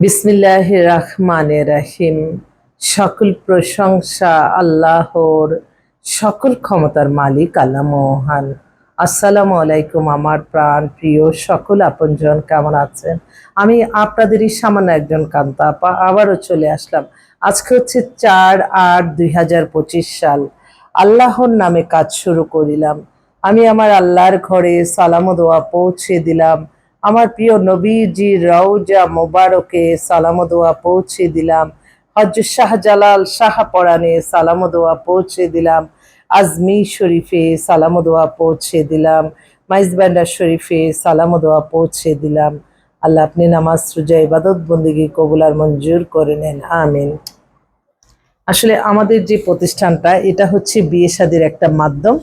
বিসমিল্লাহ রহমান রাহিম। সকল প্রশংসা আল্লাহর, সকল ক্ষমতার মালিক আল্লাহ মহান। আসসালামু আলাইকুম আমার প্রাণ প্রিয় সকল আপনজন, কেমন আছেন? আমি আপনাদেরই সামান্য একজন কান্তাপা আবারও চলে আসলাম। আজকে হচ্ছে চার আট দুই সাল। আল্লাহর নামে কাজ শুরু করিলাম। আমি আমার আল্লাহর ঘরে সালাম দোয়া পৌঁছে দিলাম। আমার প্রিয় নবীজি রওজা মোবারকে সালাম দোয়া পৌঁছে দিলাম। হজরত শাহজালাল শাহ পরাণে সালাম দোয়া পৌঁছে দিলাম। আজমি শরীফে সালাম দোয়া পৌঁছে দিলাম। মাইজবান্ডার শরীফে সালাম দোয়া পৌঁছে দিলাম। আল্লাহ আপনি নামাজ সুজা ইবাদত বন্দিগি কবুলার মঞ্জুর করে নেন। আমিন। আসলে আমাদের যে প্রতিষ্ঠানটা, এটা হচ্ছে বিয়ে সাদের একটা মাধ্যম।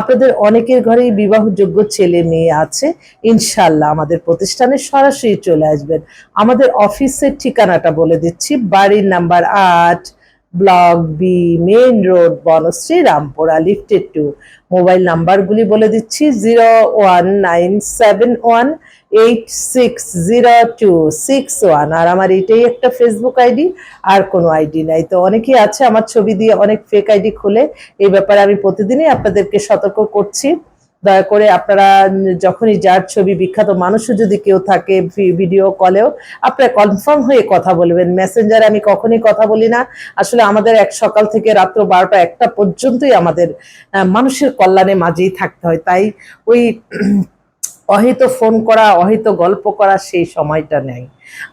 আপনাদের অনেকের ঘরেই বিবাহযোগ্য ছেলে মেয়ে আছে। ইনশাল্লাহ আমাদের প্রতিষ্ঠানে সরাসরি চলে আসবেন। আমাদের অফিসের ঠিকানাটা বলে দিচ্ছি। বাড়ির নাম্বার আট block B main road Banasree, Rampura lifted টু মোবাইল নাম্বারগুলি বলে দিচ্ছি zero one nine seven one eight six zero two six one আর আমার এটাই একটা ফেসবুক আইডি আর কোনো আইডি নাই। তো অনেকেই আছে আমার ছবি দিয়ে অনেক ফেক আইডি খুলে। এই ব্যাপারে আমি প্রতিদিনই আপনাদেরকে সতর্ক করছি। দয়া করে আপনারা যখনই যার ছবি বিখ্যাত, মানুষও যদি কেউ থাকে ভিডিও কলেও আপনারা কনফার্ম হয়ে কথা বলবেন। মেসেঞ্জারে আমি কখনই কথা বলি না। আসলে আমাদের এক সকাল থেকে রাত্র বারোটা একটা পর্যন্তই আমাদের মানুষের কল্যাণে মাঝেই থাকতে হয়। তাই ওই অহিত ফোন করা, অহিত গল্প করা সেই সময়টা নেই।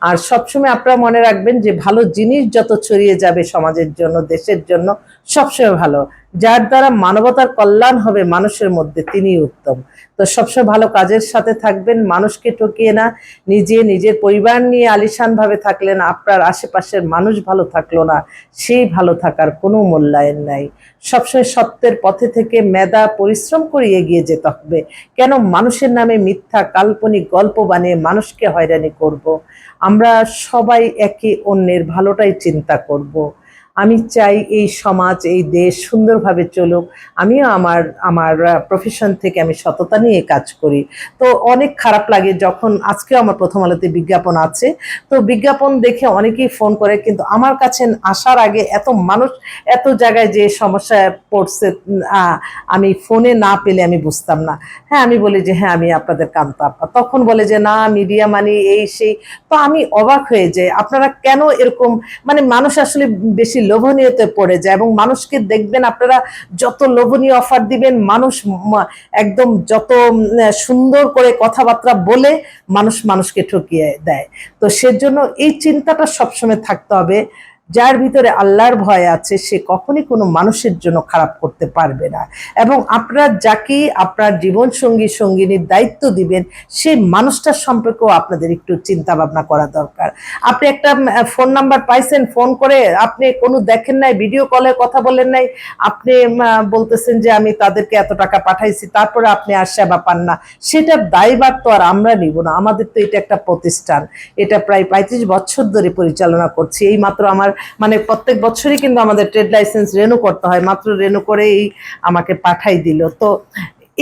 আর সবসময় আপনারা মনে রাখবেন যে ভালো জিনিস যত ছড়িয়ে যাবে সমাজের জন্য, দেশের জন্য, সবসময় ভালো। যার দ্বারা মানবতার কল্যাণ হবে মানুষের মধ্যে তিনি উত্তম। তো সবসময় ভালো কাজের সাথে থাকবেন, মানুষকে ঠকিয়ে না, নিজে নিজের পরিবার নিয়ে আলিশান ভাবে থাকলেন আপনার আশেপাশের মানুষ ভালো থাকল না, সেই ভালো থাকার কোনো মূল্যায়ন নাই। সবসময় সত্যের পথে থেকে মেধা, পরিশ্রম করে এগিয়ে যেতে হবে। কেন মানুষের নামে মিথ্যা, কাল্পনিক গল্প বানিয়ে মানুষকে হয়রানি করব। আমরা সবাই একে অন্যের ভালোটাই চিন্তা করব। আমি চাই এই সমাজ, এই দেশ সুন্দরভাবে চলুক। আমিও আমার আমার প্রফেশন থেকে আমি সততা নিয়ে কাজ করি। তো অনেক খারাপ লাগে যখন, আজকেও আমার প্রথম আলোতে বিজ্ঞাপন আছে। তো বিজ্ঞাপন দেখে অনেকেই ফোন করে, কিন্তু আমার কাছে আসার আগে এত মানুষ, এত জায়গায় যে সমস্যায় পড়ছে আমি ফোনে না পেলে আমি বুঝতাম না। হ্যাঁ আমি বলি যে হ্যাঁ আমি আপনাদের কান্তা আপা। তখন বলে যে, না মিডিয়া মানি এই, সেই। তো আমি অবাক হয়ে যাই, আপনারা কেন এরকম মানে মানুষ আসলে বেশি লোভনীয়তে পড়ে যায় এবং মানুষকে দেখবেন আপনারা যত লোভনীয় অফার দিবেন, মানুষ একদম যত সুন্দর করে কথাবার্তা বলে মানুষ মানুষকে ঠকিয়ে দেয়। তো সেজন্য এই চিন্তাটা সবসময় থাকতে হবে। যার ভিতরে আল্লাহর ভয় আছে, সে কখনই কোনো মানুষের জন্য খারাপ করতে পারবে না। এবং আপনার যাকে আপনার জীবন সঙ্গী সঙ্গিনীর দায়িত্ব দিবেন সেই মানুষটার সম্পর্কেও আপনাদের একটু চিন্তা ভাবনা করা দরকার। আপনি একটা ফোন নাম্বার পাইছেন ফোন করে আপনি কোনো দেখেন নাই ভিডিও কলে কথা বলেন নাই, আপনি বলতেছেন যে আমি তাদেরকে এত টাকা পাঠাইছি, তারপরে আপনি আর সেবা পান না। সেটার দায়ভার তো আর আমরা নিব না। আমাদের তো এটা একটা প্রতিষ্ঠান। এটা প্রায় পঁয়ত্রিশ বছর ধরে পরিচালনা করছি। এই মাত্র আমার মানে প্রত্যেক বছরই কিন্তু আমাদের ট্রেড লাইসেন্স রেনু করতে হয়, মাত্র রেনু করেই আমাকে পাঠাই দিল। তো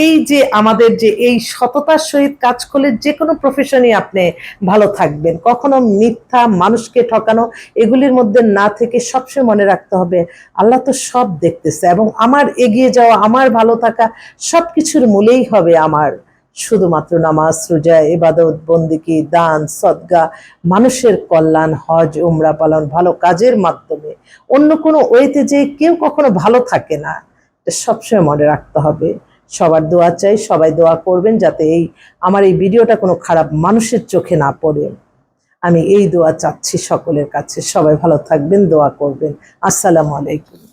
এই যে আমাদের যে এই সততার সহিত কাজ করলে যে কোনো প্রফেশনই আপনি ভালো থাকবেন। কখনো মিথ্যা, মানুষকে ঠকানো, এগুলির মধ্যে না থেকে সবসময় মনে রাখতে হবে, আল্লাহ তো সব দেখতেছে এবং আমার এগিয়ে যাওয়া, আমার ভালো থাকা সব কিছুর মূলেই হবে আমার শুধুমাত্র নামাজ, রোজা এবাদত বন্দিকি, দান, সদগা, মানুষের কল্যাণ, হজ, উমরা পালন ভালো কাজের মাধ্যমে। অন্য কোনো ওয়েতে যে কেউ কখনো ভালো থাকে না। সবসময় মনে রাখতে হবে। সবার দোয়া চাই, সবাই দোয়া করবেন যাতে এই, আমার এই ভিডিওটা কোনো খারাপ মানুষের চোখে না পড়ে। আমি এই দোয়া চাচ্ছি সকলের কাছে। সবাই ভালো থাকবেন, দোয়া করবেন। আসসালামু আলাইকুম।